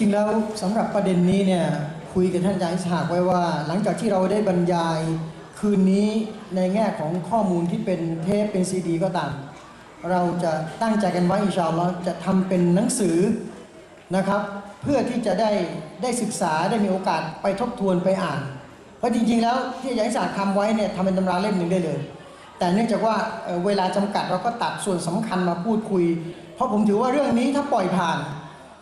ริง ๆ แล้วสำหรับประเด็นนี้เนี่ยคุยกับท่านอาจารย์อิสหากไว้ว่า หลังจากที่เราได้บรรยายคืนนี้ในแง่ของข้อมูลที่เป็นเทปเป็นซีดี ก็ตาม เราจะตั้งใจกันไว้อินชาอัลลอฮ์จะทำเป็นหนังสือนะครับ เพื่อที่จะได้ได้ศึกษาได้มีโอกาสไปทบทวนไปอ่าน เพราะจริง ๆ แล้วที่อาจารย์อิสากทำไว้เนี่ยทำเป็นตำราเล่มหนึ่งได้เลย แต่เนื่องจากว่าเอ่อเวลาจำกัดเราก็ตัดส่วนสำคัญมาพูดคุย เพราะผมถือว่าเรื่องนี้ถ้าปล่อยผ่าน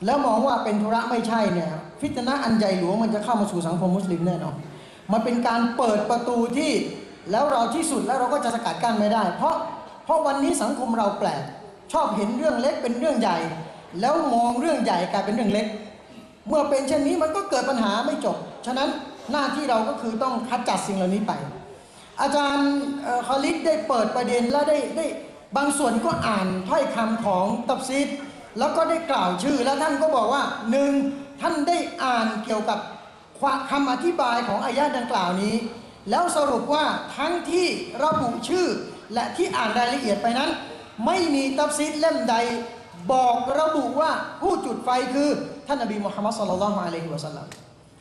แล้วมองว่าเป็นธุระไม่ใช่เนี่ยฟิตนะอันใหญ่หลวงมันจะเข้ามาสู่สังคมมุสลิมแน่นอนมันเป็นการเปิดประตูที่แล้วเราที่สุดแล้วเราก็จะสกัดกั้นไม่ได้ เพราะเพราะวันนี้สังคมเราแปลก ชอบเห็นเรื่องเล็กเป็นเรื่องใหญ่ แล้วมองเรื่องใหญ่กลายเป็นเรื่องเล็ก เมื่อเป็นเช่นนี้มันก็เกิดปัญหาไม่จบ ฉะนั้นหน้าที่เราก็คือต้องขจัดสิ่งเหล่านี้ไป อาจารย์คอลิดได้เปิดประเด็นและได้ได้บางส่วนก็อ่านถ้อยคำของตับซีด แล้วก็ได้กล่าวชื่อ แล้วท่านก็บอกว่าหนึ่งท่านได้อ่านเกี่ยวกับความคำอธิบายของอายะห์ดังกล่าวนี้ แล้วสรุปว่าทั้งที่ระบุชื่อ และที่อ่านรายละเอียดไปนั้น ไม่มีตับซีดเล่มใด บอกระบุว่าผู้จุดไฟคือท่านนบีมุฮัมมัดสุลลัลลอฮุอะลัยฮิวะสัลลัม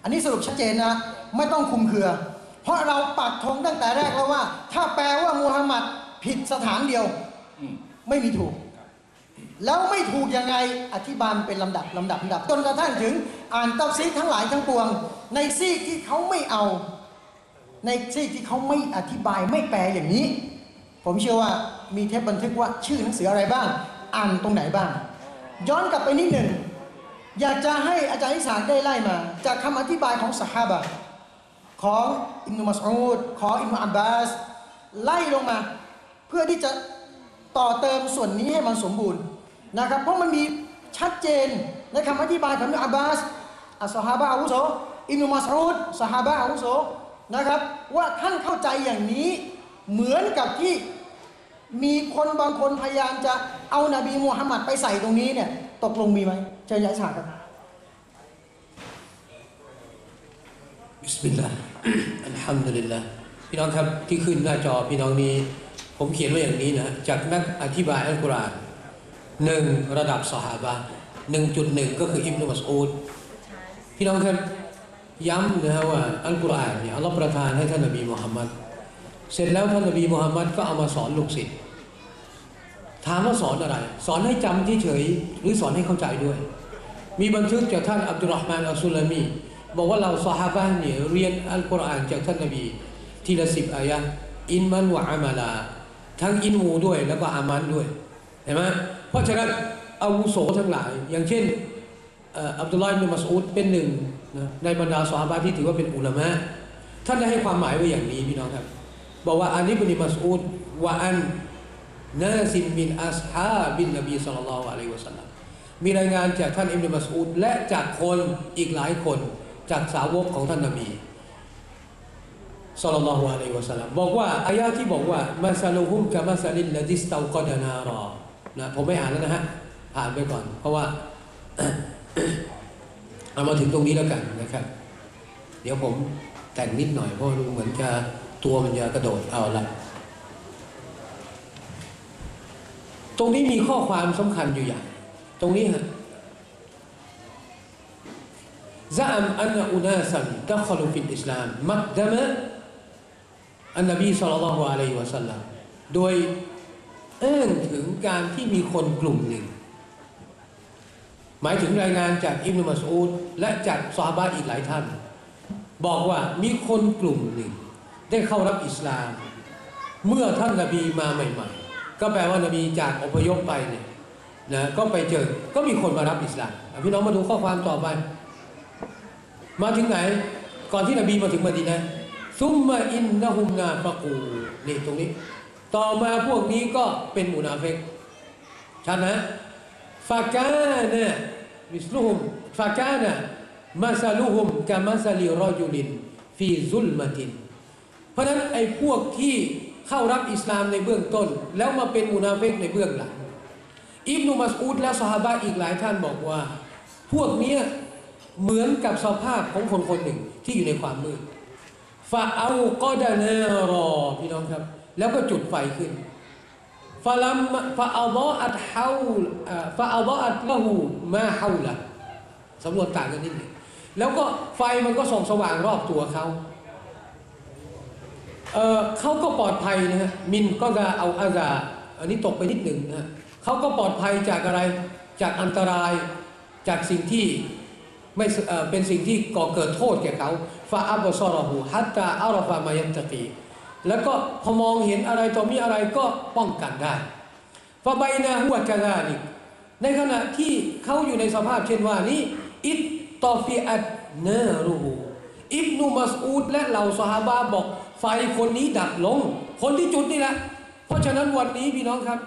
อันนี้สรุปชัดเจนนะไม่ต้องคุมเครือ เพราะเราปักธงตั้งแต่แรกแล้วว่า ถ้าแปลว่ามูฮัมหมัดผิดสถานเดียวไม่มีถูก แล้วไม่ถูกยังไงอธิบายเป็นลำดับลำดับลำดับจนกระทั่งถึงอ่านตัฟซีทั้งหลายทั้งปวง ในซีกที่เขาไม่เอา ในซีกที่เขาไม่อธิบายไม่แปลอย่างนี้ ผมเชื่อว่ามีเทปบันทึกว่าชื่อหนังสืออะไรบ้าง อ่านตรงไหนบ้าง ย้อนกลับไปนิดหนึ่งอยากจะให้อาจารย์อิสานได้ไล่มา จากคำอธิบายของสหาบะของอิมนุมัสอูดของอิมนุอับบาสไล่ลงมา เพื่อที่จะต่อเติมส่วนนี้ให้มันสมบูรณ์ นะครับ เพราะมันมีชัดเจนในคำอธิบายของอับบาสอัสสหาบะอาวุโสอิมนุมัสอูดสหาบะอาวุโสนะครับ ว่าท่านเข้าใจอย่างนี้เหมือนกับที่มีคนบางคนพยายามจะเอานาบีมูฮัมหมัดไปใส่ตรงนี้เนี่ยตกลงมีไหมเชิญยายฉากครับ บิสมิลลาห์อัลฮัมดุลิลลาห์พี่น้องครับที่ขึ้นหน้าจอพี่น้องนี้ ผมเขียนไว้อย่างนี้นะจากนักอธิบายอัลกุรอาน หนึ่งระดับสหาบะหนึ่งจุดหนึ่งก็คืออิบนุมัสอูดพี่น้องครับย้ำนะฮะว่าอัลกุรอานเนี่ยอัลลอฮ์ประทานให้ท่านนบีมุฮัมมัดเสร็จแล้วท่านนบีมุฮัมมัดก็เอามาสอนลูกศิษย์ถามว่าสอนอะไร สอนให้จำเฉยๆหรือสอนให้เข้าใจด้วย มีบันทึกจากท่านอับดุลรอฮ์มานอัลสุลามีบอกว่าเราซอฮาบะห์เนี่ยเรียนอัลกุรอานจากท่านนบีทีละสิบอายะอินมันวะอามาลา ทั้งอินมูด้วยแล้วก็อามันด้วยเห็นไหม ราะฉะนั้นอาวุโสทั้งหลาย อย่างเช่นอับดุลลอฮ์อิบนมัสอูดเป็นหนึ่งนะในบรรดาซอฮาบะห์ที่ถือว่าเป็นอุลามะท่านได้ให้ความหมายไว้อย่างนี้พี่น้องครับ บอกว่าอันนี้เป็นมัสอูดว่าอันนาซิมมินอัสฮาบินนบีสัลลัลลอฮุอะลัยฮิวะสัลลัมมีรายงานจากท่านอิบนุมัสอูดและจากคนอีกหลายคนจากสาวกของท่านนบีสัลลัลลอฮุอะลัยฮิวะสัลลัมบอกว่าอายะที่บอกว่ามาซาลูฮุมกะมาซาลิลลดิสตาวกอดานารอ นะผมไม่อ่านแล้วนะฮะผ่านไปก่อน เพราะว่า เอามาถึงตรงนี้แล้วกันนะครับ เดี๋ยวผมแต่งนิดหน่อยเพราะดูเหมือนจะตัวมันจะกระโดดเอาละ ตรงนี้มีข้อความสำคัญอยู่อย่าง ตรงนี้ฮะ زعم أن أناسا دخلوا في الإسلام مقدم النبي صلى الله عليه وسلم โดย อ้างถึงการที่มีคนกลุ่มหนึ่ง หมายถึงรายงานจากอิบนุมัสอูดและจากซาบะอีกหลายท่าน บอกว่ามีคนกลุ่มหนึ่ง ได้เข้ารับอิสลาม เมื่อท่านนบีมาใหม่ ๆ ก็แปลว่านบีจากอพยพไปเนี่ยนะก็ไปเจอก็มีคนมารับอิสลามพี่น้องมาดูข้อความต่อไป มาถึงไหน ก่อนที่นบีมาถึงมะดีนะซุมมาอินนะฮุมนาฟะกูนี่ตรงนี้ ต่อมาพวกนี้ก็เป็นมุนาเฟกชัดนะฟากานะมิสลุฮุมฟากานะมาซาลุฮุมกามาซาลิรอจุลิน ฟีซุลมาติน เพราะนั้นไอ้พวกที่เข้ารับอิสลามในเบื้องต้น แล้วมาเป็นมุนาเฟกในเบื้องหลังอิบนุมัสอูดและสหายอีกหลายท่านบอกว่า พวกเนี้ยเหมือนกับสภาพของคนคนหนึ่งที่อยู่ในความมืดฟาเอาก็ดานรอพี่น้องครับ แล้วก็จุดไฟขึ้นฟาลัมฟาอัลลออัดฮาวฟาอัลลออัดละหูมาฮาวละสำนวนต่างกันนิดหนึ่งแล้วก็ไฟมันก็ส่องสว่างรอบตัวเขาเเขาก็ปลอดภัยนะฮะมินก็จะเอาอาซาอันนี้ตกไปนิดหนึ่งนะฮะเขาก็ปลอดภัยจากอะไรจากอันตรายจากสิ่งที่ไม่เเป็นสิ่งที่ก่อเกิดโทษแก่เขาฟาอับซอรหูฮัตตาอัลฟามายันตะกี แล้วก็พอมองเห็นอะไรต่อมีอะไรก็ป้องกันได้ฟาไบนาหัวกะลาลิกในขณะที่เขาอยู่ในสภาพเช่นว่านี้ อิตตอฟิอัตเนรูฮูอิบนุมัสอูดและเหล่าสหาบาบอก ไฟคนนี้ดับลง คนที่จุดนี่แหละ เพราะฉะนั้นวันนี้พี่น้องครับ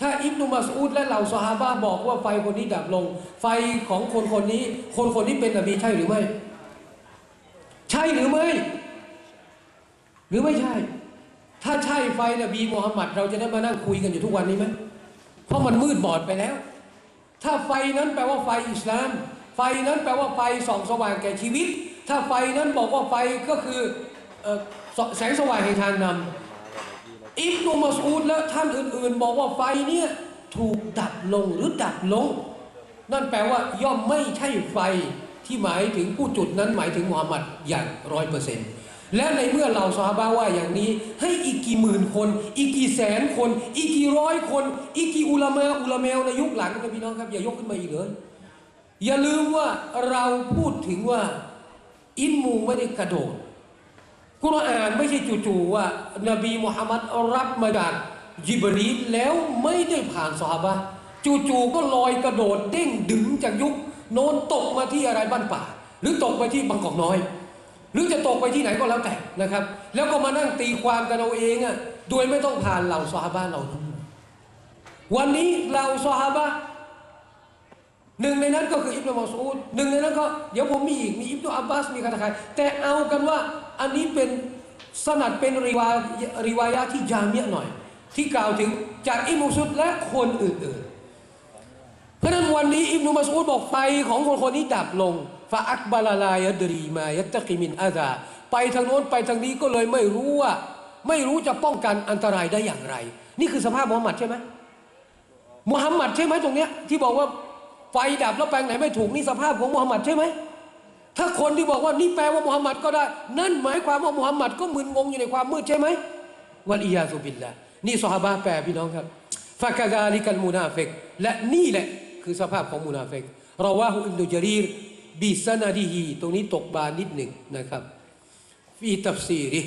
ถ้าอิบนุมัสอูดและเหล่าสหาบาบอกว่าไฟคนนี้ดับลง ไฟของคนคนนี้ คนคนนี้เป็นนบีใช่หรือไม่ ใช่หรือไม่ หรือไม่ใช่ ถ้าใช่ไฟนบีมูฮัมมัดเราจะได้มานั่งคุยกันอยู่ทุกวันนี้ไหมเพราะมันมืดบอดไปแล้ว ถ้าไฟนั้นแปลว่าไฟอิสลาม ไฟนั้นแปลว่าไฟส่องสว่างแก่ชีวิต ถ้าไฟนั้นบอกว่าไฟก็คืออแสงสว่างแห่งทางนำอิบนุมัสอูดและท่านอื่น ๆ บอกว่าไฟเนี่ยถูกดับลงหรือดับลง นั่นแปลว่าย่อมไม่ใช่ไฟที่หมายถึงผู้จุดนั้นหมายถึงมุฮัมมัดอย่างร้อยเปอร์เซ็นต์ และในเมื่อเราซอฮาบะว่าอย่างนี้ ให้อีกกี่หมื่นคน อีกกี่แสนคน อีกกี่ร้อยคน อีกกี่อุลามะอุลามะในยุคหลังนะพี่น้องครับ อย่ายกขึ้นมาอีกเลยอย่าลืมว่าเราพูดถึงว่า อินมูไม่ได้กระโดดกุรอานไม่ใช่จู่ๆว่า นบีมุฮัมมัดรับมาจากยิบรีลแล้วไม่ได้ผ่านซอฮาบะจู่ๆก็ลอยกระโดดเด้งดึงจากยุค โน้นตกมาที่อะไรบ้านป่า หรือตกไปที่บางกอกน้อย หรือจะตกไปที่ไหนก็แล้วแต่นะครับ แล้วก็มานั่งตีความกันเอาเองอะโดยไม่ต้องผ่านเหล่าซอฮาบะเหล่านั้นวันนี้เหล่าซอฮาบะหนึ่งในนั้นก็คืออิบนุมัสูดหนึ่งในนั้นก็เดี๋ยวผมมีอีกมีอิบนุอับบาสมีคาตาคายแต่เอากันว่าอันนี้เป็นสนัดเป็นริวาริวายะที่จามียะหน่อย ที่กล่าวถึงจากอิบนุมัสอูดและคนอื่นๆ เพราะนั้นวันนี้อิบนุมัสูดบอกไฟของคนคนนี้ดับลง ฟาอักบาลาลายดรีมายัตะกิมินอาซาไปทางโน้นไปทางนี้ก็เลยไม่รู้ว่า ไม่รู้จะป้องกันอันตรายได้อย่างไร นี่คือสภาพมุฮัมมัดใช่ไหมมุฮัมมัดใช่ไหมตรงเนี้ยที่บอกว่าไฟดับแล้วแปลงไหนไม่ถูกนี่สภาพของมุฮัมมัดใช่ไหมถ้าคนที่บอกว่านี่แปลว่ามุฮัมมัดก็ได้ นั่นหมายความว่ามุฮัมมัดก็มึนงงอยู่ในความมืดใช่ไหมวัลอียาซุบิลละนี่ซอฮาบะแปลพี่น้องครับฟากาดาลิกัลมุนาฟิกและนี่แหละคือสภาพของมุนาฟิกเราว่าอิบนุจารีร บิสนาดีฮีตรงนี้ตกบานนิดหนึ่งนะครับฟีตัฟซีริ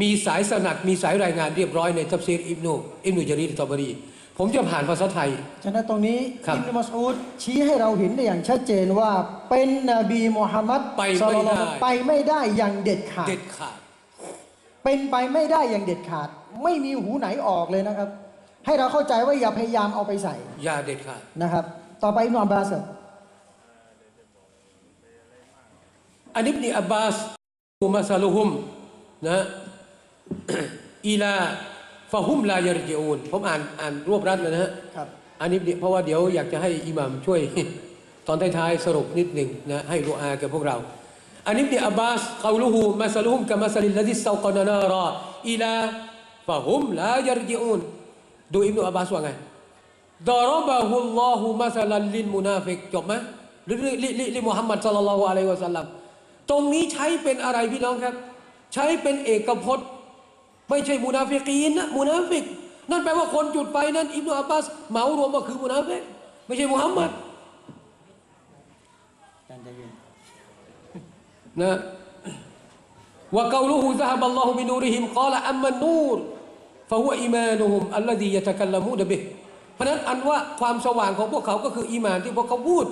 มีสายสนัดมีสายรายงานเรียบร้อยในตัฟซีรอิบนุอิบนุจารีรตอบรี ผมจะผ่านภาษาไทย ฉะนั้นตรงนี้ครับอิบนุมัสอูดชี้ให้เราเห็นได้อย่างชัดเจนว่าเป็นนบีมุฮัมมัดไปไม่ศ็อลลัลลอฮุได้ไปไม่ได้อย่างเด็ดขาดเด็ดขาด เป็นไปไม่ได้อย่างเด็ดขาด ไม่มีหูไหนออกเลยนะครับ ให้เราเข้าใจว่าอย่าพยายามเอาไปใส่อย่าเด็ดขาดนะครับ ต่อไปอิบนุอับบาสครับ อันนี้นี่อับบาสอุมาซาลุฮุมนะอีลาฟะฮุมลายรจิอูนผมอ่านอ่านรวบรัดเลยนะฮะครับอันนี้เพราะว่าเดี๋ยวอยากจะให้อิหมัมช่วย ตอนท้ายๆสรุปนิดหนึ่งนะให้ดูอาแก่พวกเรา อันนี้นี่อับบาสเขาลูฮูมาซาลุฮุมกับมาซาลิลลดิสเซากนานาราอีลาฟะฮุมลายรจิอูนดูอิบนุอับบาสว่าไงดารบะฮุลลอฮุมะซาลันลินมุนาฟิกจบไหมหรือลิลิลิมุฮัมมัดศ็อลลัลลอฮุอะลัยฮิวะสัลลัม ตรงนี้ใช้เป็นอะไรพี่น้องครับ ใช้เป็นเอกพจน์ ไม่ใช่มุนาฟิกีนนะมุนาฟิก นั่นแปลว่าคนจุดไฟนั้นอิบนุอับบาสเหมารวมว่าคือมุนาฟิกไม่ใช่มุฮัมมัดนะว่าเกาลูฮูซะฮับัลลอฮุบินูริฮิมกาละอัมมันนูรฟะฮุอีมานุฮุมอัลลดียะตะกัลลมูดะบิฮ์เพราะฉะนั้นอันว่าความสว่างของพวกเขาก็คืออีมานที่พวกเขาพูด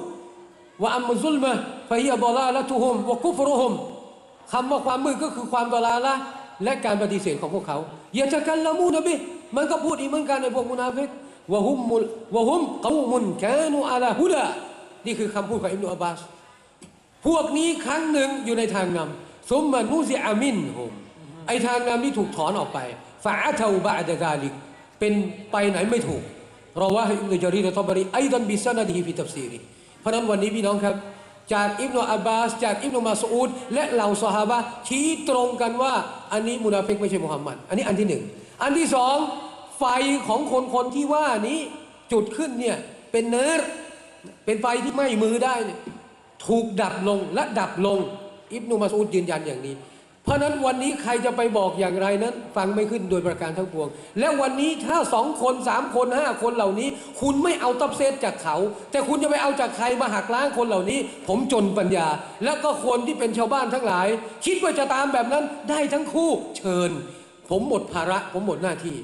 ว่าอัมมุซุลมะ ฟะฮิยะดอลาละตุฮุมวะกุฟรุฮุมคำว่าความมืดก็คือความดอลาละและการปฏิเสธของพวกเขาอยะตะกัลละมูดะบิมันก็พูดอีกเหมือนกันในพวกมุนาฟิกวะฮุมมุลวะฮุมกอมุนกนูอะลาฮุดานี่คือคำพูดของอิบนุอับบาสพวกนี้ครั้งหนึ่งอยู่ในทางนำสมมานุซิอามินฮุมไอทางนำนี้ถูกถอนออกไปฟาเทาบะดะกาลิกเป็นไปไหนไม่ถูกเราว่าอิบนุจารีรตอบรีไอดันบิสนาดีฟิตัฟซีรีเพราะฉะนั้นวันนี้พี่น้องครับ จากอิบนาอับบาส จากอิบนามาสูดและเหล่าซอฮาบะชี้ตรงกันว่า อันนี้มุนาฟิกไม่ใช่มุฮัมมัดอันนี้อันที่หนึ่งอันที่สองไฟของคนคนที่ว่านี้จุดขึ้นเนี่ยเป็นเนิร์ดเป็นไฟที่ไหม้มือได้ ถูกดับลงและดับลง อิบนุมาสูดยืนยันอย่างนี้ เพราะนั้นวันนี้ใครจะไปบอกอย่างไรนั้น ฟังไม่ขึ้นโดยประการทั้งปวง และวันนี้ถ้าสองคนสามคนห้าคนเหล่านี้ คุณไม่เอาตับเซตจากเขา แต่คุณจะไปเอาจากใครมาหักล้างคนเหล่านี้ ผมจนปัญญา แล้วก็คนที่เป็นชาวบ้านทั้งหลาย คิดว่าจะตามแบบนั้นได้ทั้งคู่เชิญ ผมหมดภาระ ผมหมดหน้าที่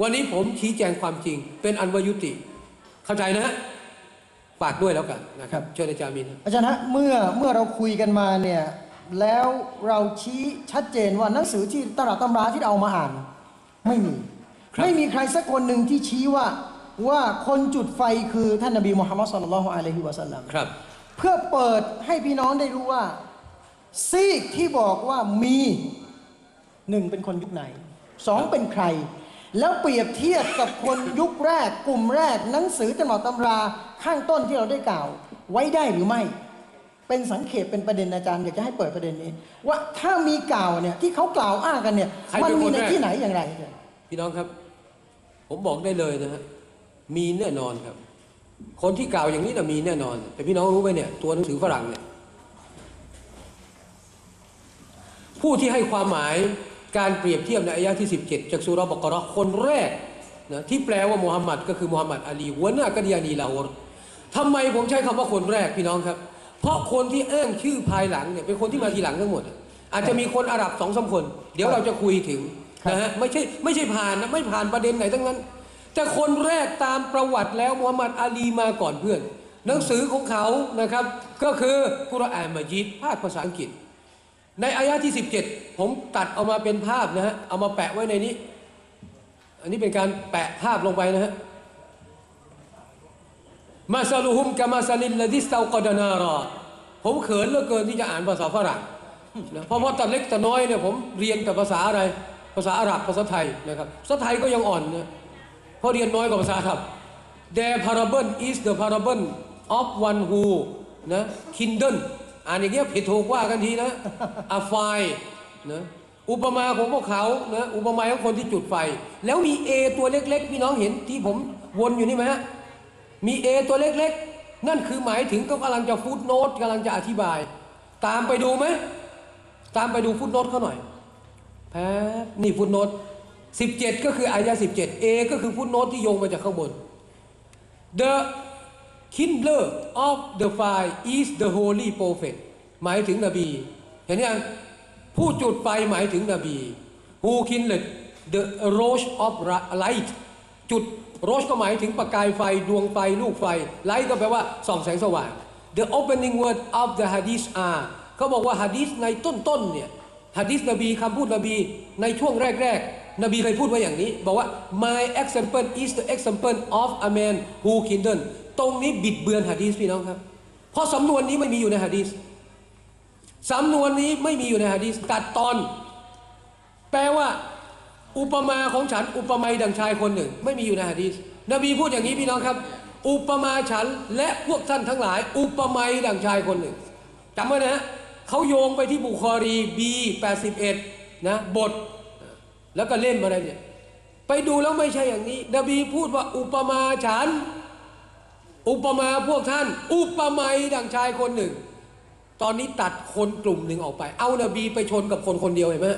วันนี้ผมชี้แจงความจริง เป็นอันวายุติ เข้าใจนะฝากด้วยแล้วกันนะครับเชิญอาจารย์มินอาจารย์ฮะเมื่อเมื่อเราคุยกันมาเนี่ย แล้วเราชี้ชัดเจนว่าหนังสือที่ตำราตำราที่เราเอามาอ่าน ไม่มีครับไม่มีใครสักคนหนึ่งที่ชี้ว่าว่าคนจุดไฟคือท่านนบีมุฮัมมัดสุลลัลลอฮุอะลัยฮิวะสัลลัมครับ เพื่อเปิดให้พี่น้องได้รู้ว่าซีกที่บอกว่ามีหนึ่งเป็นคนยุคไหนสองเป็นใคร แล้วเปรียบเทียบกับคนยุคแรก กลุ่มแรกหนังสือตำราตำราข้างต้นที่เราได้กล่าว ไว้ได้หรือไม่ เป็นสังเขปเป็นประเด็นอาจารย์อยากจะให้เปิดประเด็นนี้ ว่าถ้ามีกล่าวเนี่ยที่เขากล่าวอ้างกันเนี่ยใครมัเป็นมีคนในแรก ที่ไหนอย่างไรอาจารย์พี่น้องครับ ผมบอกได้เลยนะฮะมีแน่นอนครับ คนที่กล่าวอย่างนี้นะมีแน่นอน แต่พี่น้องรู้ไหมเนี่ยตัวหนังสือฝรั่งเนี่ย ผู้ที่ให้ความหมายการเปรียบเทียบในอายะที่ 17 จากสุราะห์บกเราะห์คนแรกนะที่แปลว่ามูฮัมหมัดก็คือมูฮัมหมัดอาลีหัวหน้ากะดียานีลาฮอรทำไมผมใช้คำว่าคนแรกพี่น้องครับ เพราะคนที่อ้างชื่อภายหลังเนี่ยเป็นคนที่มาทีหลังทั้งหมด อาจจะมีคนอาหรับสองสามคน เดี๋ยวเราจะคุยถึงนะฮะไม่ใช่ไม่ใช่ผ่านนะไม่ผ่านประเด็นไหนทั้งนั้น แต่คนแรกตามประวัติแล้วมูฮัมหมัดอาลีมาก่อนเพื่อน หนังสือของเขานะครับ ก็คือกุรอานมัจีดภาคภาษาอังกฤษ ในอายะที่ 17 ผมตัดเอามาเป็นภาพนะฮะเอามาแปะไว้ในนี้ อันนี้เป็นการแปะภาพลงไปนะฮะ มาซาลูฮุมกามาซาลินละดิสตากอดานารอผมเขินเหลือเกินที่จะอ่านภาษาฝรั่งนะเพราะว่าแต่เล็กต่น้อยเนี่ยผมเรียนแต่ภาษาอะไร ภาษาอาหรับภาษาไทยนะครับภาษาไทยก็ยังอ่อนนะเพราะเรียนน้อยกว่าภาษาอาหรับ The parable is the parable of one who นะ kindle อ่านอย่างเงี้ยผิดถูกว่ากันทีนะ a fire นะอุปมาของพวกเขานะอุปมาของคนที่จุดไฟ แล้วมี A ตัวเล็กๆ พี่น้องเห็นที่ผมวนอยู่นี่ไหมฮะ มี A ตัวเล็กๆ นั่นคือหมายถึงก็กำลังจะฟุตโนตกำลังจะอธิบาย ตามไปดูไหม ตามไปดูฟุตโนตเขาหน่อยแป๊บนี่ฟุตโนต17 ก็คืออายะ17 A ก็คือฟุตโนตที่โยงมาจากข้างบน The kindler of the fire is the holy prophet หมายถึงนบี เห็นยังผู้จุดไฟหมายถึงนบี who kindled the roach of light จุด โรชก็หมายถึงประกายไฟดวงไฟลูกไฟไลท์ก็แปลว่าส่องแสงสว่าง the opening word of the hadith are เขาบอกว่าฮะดีษในต้นๆเนี่ยฮะดีษนบีคำพูดนบีในช่วงแรกๆ นบีเคยพูดไว้อย่างนี้ บอกว่า my example is the example of a man who kindled ตรงนี้บิดเบือนฮะดีษพี่น้องครับ เพราะสำนวนนี้ไม่มีอยู่ในฮะดีษสำนวนนี้ไม่มีอยู่ในฮะดีษตัดตอน แปลว่า อุปมาของฉันอุปไมยดังชายคนหนึ่ง ไม่มีอยู่ในหะดีษนบีพูดอย่างนี้พี่น้องครับ อุปมาฉันและพวกท่านทั้งหลาย อุปไมยดังชายคนหนึ่งจำไว้นะฮะเขาโยงไปที่บุคอรีบี81นะบท แล้วก็เล่มอะไรเนี่ยไปดูแล้วไม่ใช่อย่างนี้ นบีพูดว่าอุปมาฉัน อุปมาพวกท่าน อุปไมยดังชายคนหนึ่ง ตอนนี้ตัดคนกลุ่มหนึ่งออกไป เอานบีไปชนกับคนคนเดียวเห็นไหม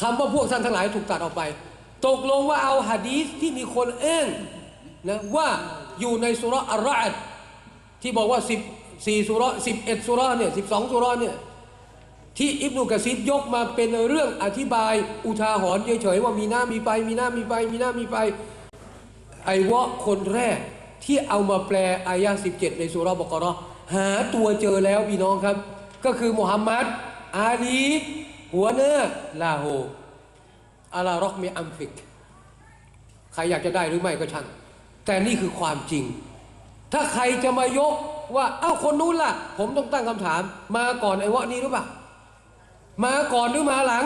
คำว่าพวกท่านทั้งหลายถูกตัดออกไป ตกลงว่าเอาหะดีษที่มีคนอ้างนะว่าอยู่ในสุราะห์อัลรอดที่บอกว่า14สุราะห์11สุราเนี่ย12สุราเนี่ยที่อิบนุกะซีดยกมาเป็นเรื่องอธิบายอุทาหรณ์เฉยๆว่ามีหน้ามีไฟมีหน้ามีไฟมีหน้ามีไฟไอ้วะคนแรกที่เอามาแปลอายะ17ในสุรบกรห์หาตัวเจอแล้วพี่น้องครับ ก็คือมุฮัมมัดอาลี หัวหน้าลาโฮอาลารอกมีอัมฟิก ใครอยากจะได้หรือไม่ก็ช่าง แต่นี่คือความจริง ถ้าใครจะมายกว่า เอ้าคนนู้นล่ะ ผมต้องตั้งคำถาม มาก่อนไอ้วะนี้หรือเปล่า มาก่อนหรือมาหลัง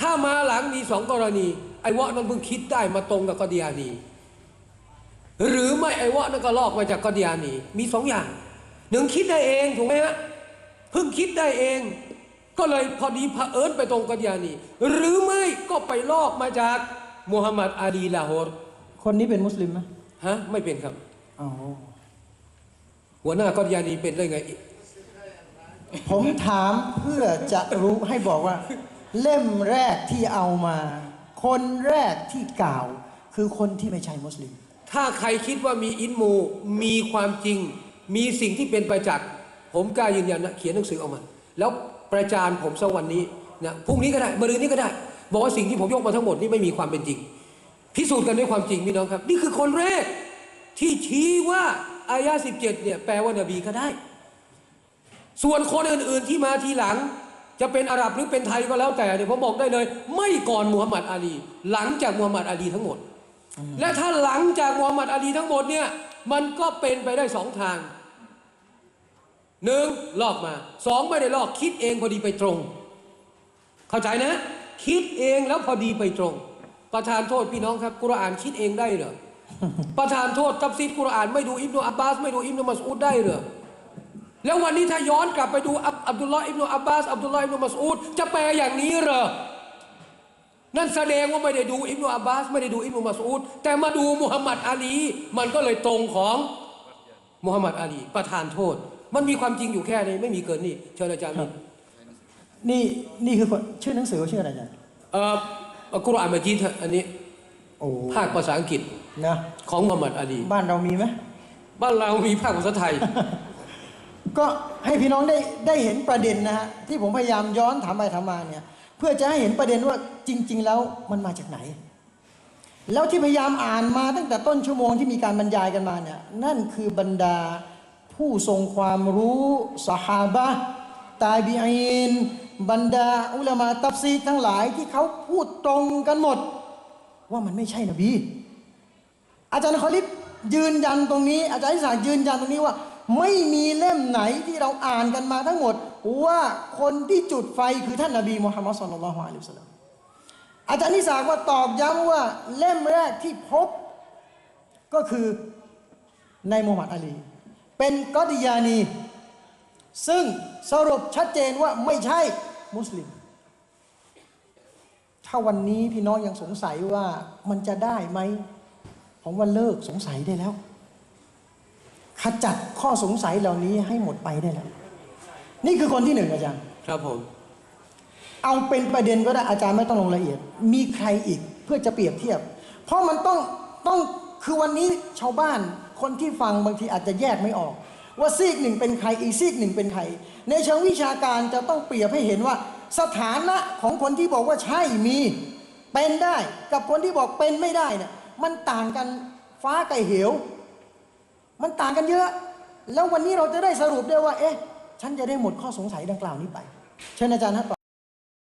ถ้ามาหลังมีสองกรณี ไอ้วะนั้นเพิ่งคิดได้มาตรงกับกอดียานีหรือไม่ไอ้วะนั้นก็ลอกมาจากกอดียานีมีสองอย่างหนึ่งคิดได้เองถูกไหมฮะ เพิ่งคิดได้เอง ก็เลยพอดีเผอิญไปตรงกัญญานีหรือไม่ก็ไปลอกมาจากมูฮัมหมัดอาลีลาโฮรคนนี้เป็นมุสลิมไหมฮะไม่เป็นครับอ๋อหัวหน้ากอดยานีเป็นได้ไง ผมถามเพื่อจะรู้ให้บอกว่า เล่มแรกที่เอามา คนแรกที่กล่าว คือคนที่ไม่ใช่มุสลิม ถ้าใครคิดว่ามีอินมูมีความจริง มีสิ่งที่เป็นประจักษ์ ผมกล้ายืนยันนะเขียนหนังสือออกมา แล้วประจานผมสักวันนี้นะพรุ่งนี้ก็ได้มะรืนนี้ก็ได้ บอกว่าสิ่งที่ผมยกมาทั้งหมดนี่ไม่มีความเป็นจริง พิสูจน์กันด้วยความจริงพี่น้องครับ นี่คือคนแรกที่ชี้ว่าอายะสิบเจ็ดเนี่ยแปลว่านบีก็ได้ ส่วนคนอื่น ๆที่มาทีหลัง จะเป็นอาหรับหรือเป็นไทยก็แล้วแต่เนี่ยผมบอกได้เลย ไม่ก่อนมูฮัมหมัดอาลี หลังจากมูฮัมหมัดอาลีทั้งหมด และถ้าหลังจากมูฮัมหมัดอาลีทั้งหมดเนี่ยมันก็เป็นไปได้สองทาง หนึ่งลอกมาสองไม่ได้ลอกคิดเองพอดีไปตรง เข้าใจนะ คิดเองแล้วพอดีไปตรง ประธานโทษพี่น้องครับกุรอานคิดเองได้เหรอประธานโทษตับซีดกุรอานไม่ดูอิบนุอับบาส ไม่ดูอิบนุมัสอุดได้เหรอแล้ววันนี้ถ้าย้อนกลับไปดูอับอับดุลลอฮ์อิบนุอับบาสอับดุลลอฮ์อิบนุมัสอุดจะแปลอย่างนี้เหรอนั่นแสดงว่าไม่ได้ดูอิบนุอับบาส ไม่ได้ดูอิบนุมัสอุดแต่มาดูมุฮัมมัดอาลี มันก็เลยตรงของมุฮัมมัดอาลี ประธานโทษ มันมีความจริงอยู่แค่นี้ไม่มีเกินนี่เชิญอาจารย์ครับนี่นี่คือคนชื่อหนังสือว่าชื่ออะไรจ๊ะเอ่ออัลกุรอานมาจีดฮะอันนี้โอ้ภาคภาษาอังกฤษนะของมุฮัมมัดอาลีบ้านเรามีไหมบ้านเรามีภาคภาษาไทย ก็ให้พี่น้องได้ได้เห็นประเด็นนะฮะที่ผมพยายามย้อนถามไปถามมาเนี่ยเพื่อจะให้เห็นประเด็นว่าจริง ๆ แล้วมันมาจากไหน แล้วที่พยายามอ่านมาตั้งแต่ต้นชั่วโมงที่มีการบรรยายกันมาเนี่ยนั่นคือบรรดา ผู้ทรงความรู้สหาบะตาบีอินบรรดาอุลามาตัฟซีทั้งหลายที่เขาพูดตรงกันหมด ว่ามันไม่ใช่นบี อาจารย์คอลิฟยืนยันตรงนี้ อาจารย์อิสายืนยันตรงนี้ว่า ไม่มีเล่มไหนที่เราอ่านกันมาทั้งหมด ว่าคนที่จุดไฟคือท่านนบีมุฮัมมัดสุลลัลลอฮุอะลัยฮิวสลลัมอาจารย์อิสากว่าตอบย้ำว่าเล่มแรกที่พบ ก็คือในมุฮัมมัดอาลี เป็นกอดิยานี ซึ่งสรุปชัดเจนว่าไม่ใช่มุสลิม ถ้าวันนี้พี่น้องยังสงสัยว่ามันจะได้ไหมผมว่าเลิกสงสัยได้แล้ว ขจัดข้อสงสัยเหล่านี้ให้หมดไปได้แล้ว นี่คือคนที่หนึ่งอาจารย์ ครับผม เอาเป็นประเด็นก็ได้อาจารย์ไม่ต้องลงรายละเอียด มีใครอีกเพื่อจะเปรียบเทียบ เพราะมันต้องต้องคือวันนี้ชาวบ้าน คนที่ฟังบางทีอาจจะแยกไม่ออก ว่าซีกหนึ่งเป็นใครอีกซีกหนึ่งเป็นใคร ในเชิงวิชาการจะต้องเปรียบให้เห็นว่า สถานะของคนที่บอกว่าใช่มีเป็นได้ กับคนที่บอกเป็นไม่ได้เนี่ยมันต่างกันฟ้ากับเหว มันต่างกันเยอะ แล้ววันนี้เราจะได้สรุปได้ว่า เอ๊ะ ฉันจะได้หมดข้อสงสัยดังกล่าวนี้ไป เชิญอาจารย์ฮะ